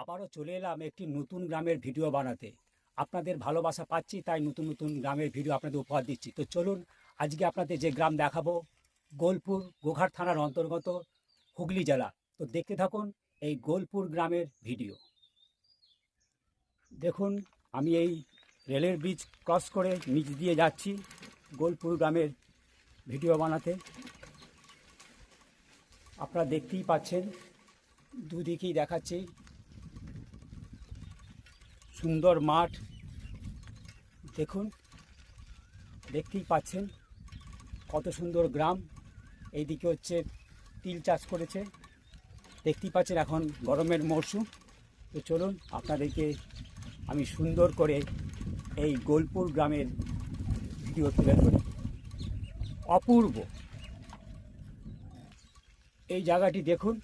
আবারও চলে এলাম একটি নতুন গ্রামের ভিডিও বানাতে। আপনাদের ভালোবাসা পাচ্ছি, তাই নতুন নতুন গ্রামের ভিডিও আপনাদের উপহার দিচ্ছি। তো চলুন, আজকে আপনাদের যে গ্রাম দেখাবো, গোলপুর গোঘাট থানার অন্তর্গত হুগলি জেলা। তো দেখতে থাকুন এই গোলপুর গ্রামের ভিডিও। দেখুন, আমি এই রেলের ব্রিজ ক্রস করে নিচ দিয়ে যাচ্ছি গোলপুর গ্রামের ভিডিও বানাতে। আপনারা দেখতেই পাচ্ছেন, দুদিকেই দেখাচ্ছি। সুন্দর মাঠ। দেখুন, দেখতেই পাচ্ছেন কত সুন্দর গ্রাম। এইদিকে হচ্ছে তিল চাষ করেছে। দেখতেই পাচ্ছেন এখন গরমের মরশুম। তো চলুন, আপনাদেরকে আমি সুন্দর করে এই গোলপুর গ্রামের ভিডিও তুলে ধরি। অপূর্ব। এই জায়গাটি দেখুন,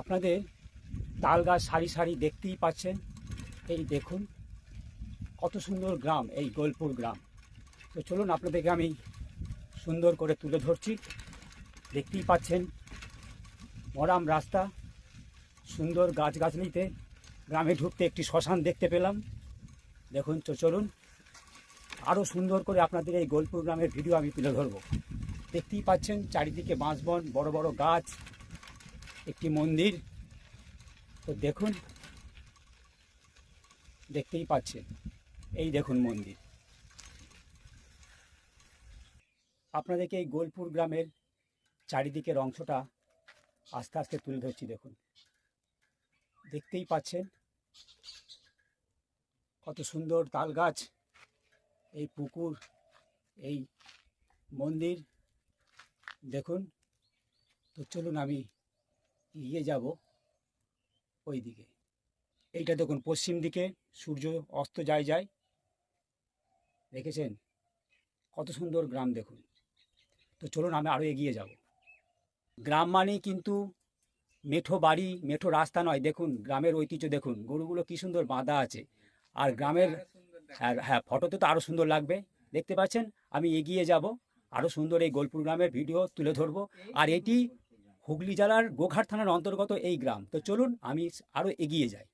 আপনাদের তাল গাছ সারি সারি দেখতেই পাচ্ছেন। এই দেখুন, কত সুন্দর গ্রাম, এই গোলপুর গ্রাম। তো চলুন আপনাদেরকে আমি সুন্দর করে তুলে ধরছি। দেখতেই পাচ্ছেন, মরাম রাস্তা, সুন্দর গাছগাছলিতে গ্রামে ঢুকতে একটি শ্মশান দেখতে পেলাম। দেখুন, তো চলুন আরও সুন্দর করে আপনাদের এই গোলপুর গ্রামের ভিডিও আমি তুলে ধরবো। দেখতেই পাচ্ছেন, চারিদিকে বাঁশবন, বড় বড় গাছ, একটি মন্দির। তো দেখুন দেখতেই পাচ্ছেন। এই দেখুন মন্দির। আপনাদেরকে এই গোলপুর গ্রামের চারিদিকের অংশটা আস্তে আস্তে তুলে ধরছি, দেখুন। দেখতেই পাচ্ছেন কত সুন্দর তাল গাছ এই পুকুর, এই মন্দির। দেখুন, তো চলুন আমি এগিয়ে যাব ওই দিকে এইটা দেখুন, পশ্চিম দিকে সূর্য অস্ত যায় যায়। দেখেছেন? কত সুন্দর গ্রাম দেখুন। তো চলুন, আমি আরও এগিয়ে যাব। গ্রাম মানেই কিন্তু মেঠো বাড়ি, মেঠো রাস্তা নয়। দেখুন, গ্রামের ঐতিহ্য দেখুন। গরুগুলো কী সুন্দর বাঁধা আছে। আর গ্রামের হ্যাঁ হ্যাঁ ফটোতে তো আরও সুন্দর লাগবে। দেখতে পাচ্ছেন? আমি এগিয়ে যাব। আরও সুন্দর এই গোলপুর গ্রামের ভিডিও তুলে ধরবো। আর এটি হুগলি জেলার গোঘাট থানার অন্তর্গত এই গ্রাম। তো চলুন, আমি আরও এগিয়ে যাই।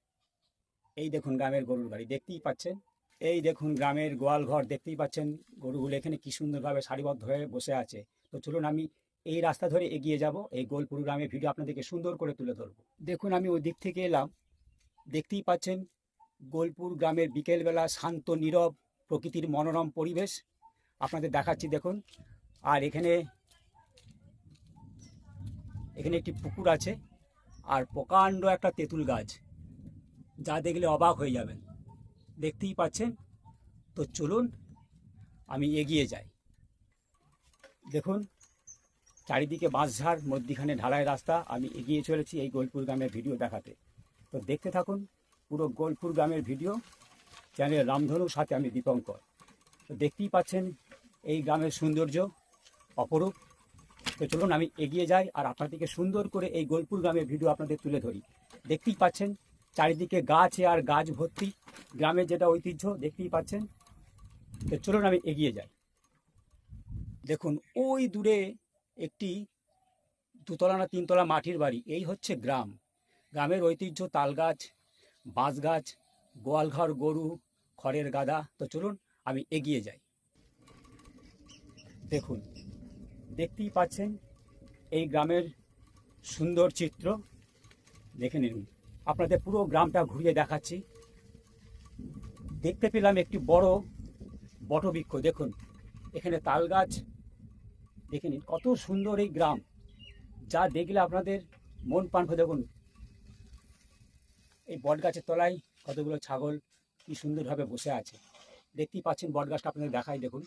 এই দেখুন গ্রামের গরুর গাড়ি, দেখতেই পাচ্ছেন? এই দেখুন গ্রামের গোয়াল ঘর, দেখতেই পাচ্ছেন গরুগুলো এখানে কি সুন্দরভাবে সারিবদ্ধ হয়ে বসে আছে। তো চলুন আমি এই রাস্তা ধরে এগিয়ে যাব, এই গোলপুর গ্রামের ভিডিও আপনাদেরকে সুন্দর করে তুলে ধরবো। দেখুন আমি ওই দিক থেকে এলাম, দেখতেই পাচ্ছেন গোলপুর গ্রামের বিকেলবেলা শান্ত, নীরব প্রকৃতির মনোরম পরিবেশ। আপনাদের দেখাচ্ছি, দেখুন। আর এখানে এখানে একটি পুকুর আছে, আর প্রকাণ্ড একটা তেঁতুল গাছ। যা দেখলে অবাক হয়ে যাবেন। দেখতেই পাচ্ছেন? তো চলুন, আমি এগিয়ে যাই। দেখুন, চারিদিকে বাঁশঝাড়, মধ্যিখানে ঢালাই রাস্তা, আমি এগিয়ে চলেছি এই গোলপুর গ্রামের ভিডিও দেখাতে। তো দেখতে থাকুন, পুরো গোলপুর গ্রামের ভিডিও। চ্যানেল রামধনুর সাথে আমি দীপঙ্কর। তো দেখতেই পাচ্ছেন, এই গ্রামের সৌন্দর্য অপরূপ। তো চলুন, আমি এগিয়ে যাই আর আপনাদেরকে সুন্দর করে এই গোলপুর গ্রামের ভিডিও আপনাদের তুলে ধরি। দেখতেই পাচ্ছেন চারিদিকে গাছে আর গাছ ভর্তি। গ্রামের যেটা ঐতিহ্য, দেখতেই পাচ্ছেন। তো চলুন আমি এগিয়ে যাই। দেখুন, ওই দূরে একটি দুতলা না তিনতলা মাটির বাড়ি। এই হচ্ছে গ্রাম। গ্রামের ঐতিহ্য তাল গাছ বাঁশ গাছ গোয়ালঘর, গরু, খড়ের গাদা। তো চলুন আমি এগিয়ে যাই। দেখুন, দেখতেই পাচ্ছেন এই গ্রামের সুন্দর চিত্র। দেখে নিন। আপনাদের পুরো গ্রামটা ঘুরিয়ে দেখাচ্ছি। দেখতে পেলাম একটি বড় বটবৃক্ষ, দেখুন। এখানে তাল গাছ, দেখে নিন কত সুন্দর এই গ্রাম। যা দেখলে আপনাদের মন ভরে, দেখুন। এই বট গাছের তলায় কতগুলো ছাগল, কি সুন্দরভাবে বসে আছে। দেখতেই পাচ্ছেন বট গাছটা আপনাদের দেখাই, দেখুন।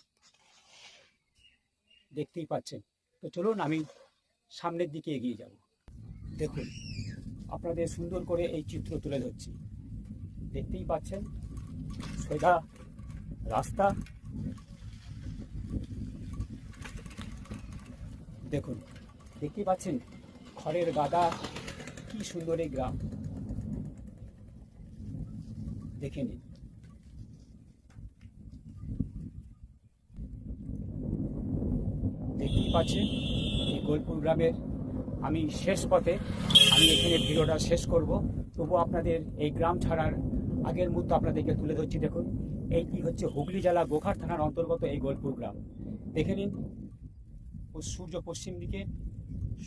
দেখতেই পাচ্ছেন। তো চলুন আমি সামনের দিকে এগিয়ে যাব। দেখুন আপনাদের সুন্দর করে এই চিত্র তুলে ধরছি। দেখতেই পাচ্ছেন, সোজা রাস্তা। দেখুন, দেখতেই পাচ্ছেন, খড়ের গাদা, কি সুন্দর এই গ্রাম। দেখে নিন। দেখতেই পাচ্ছেন, এই গোলপুর গ্রামের আমি শেষ পথে আমি এখানে ভিডিওটা শেষ করব। তবু আপনাদের এই গ্রাম ছাড়ার আগের মুহূর্ত আপনাদেরকে তুলে ধরছি। দেখুন এইটি হচ্ছে? হুগলি জেলা গোখার থানার অন্তর্গত এই গোলপুর গ্রাম। দেখে নিন সূর্য পশ্চিম দিকে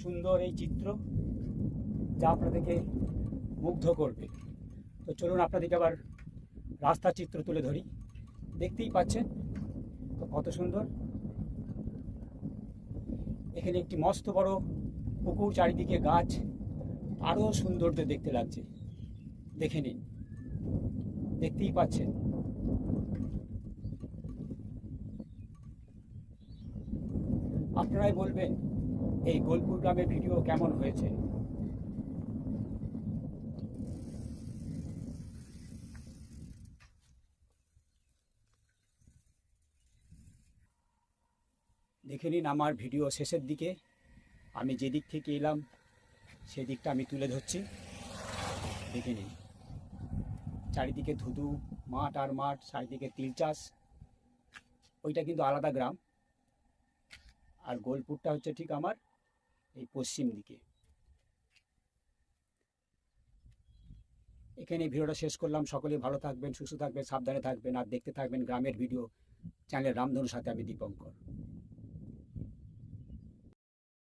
সুন্দর এই চিত্র যা আপনাদেরকে মুগ্ধ করবে। তো চলুন আপনাদেরকে আবার রাস্তার চিত্র তুলে ধরি। দেখতেই পাচ্ছেন, তো কত সুন্দর। এখানে একটি মস্ত বড় পুকুর চারিদিকে গাছ আরও সৌন্দর্য দেখতে লাগছে। দেখে নিন। দেখতেই পাচ্ছেন। আপনারাই বলবেন, এই গোলপুর গ্রামের ভিডিও কেমন হয়েছে? দেখে নিন আমার ভিডিও শেষের দিকে। আমি যেদিক থেকে এলাম, সেদিকটা আমি তুলে ধরছি। দেখে নিন। চারিদিকে ধুধু, মাঠ আর মাঠ, চারিদিকে তিল চাষ। ওইটা কিন্তু আলাদা গ্রাম। আর গোলপুরটা হচ্ছে ঠিক আমার এই পশ্চিম দিকে। এখানে ভিডিওটা শেষ করলাম। সকলে ভালো থাকবেন, সুস্থ থাকবেন, সাবধানে থাকবেন, আর দেখতে থাকবেন গ্রামের ভিডিও চ্যানেল রামধনুর সাথে আমি দীপঙ্কর।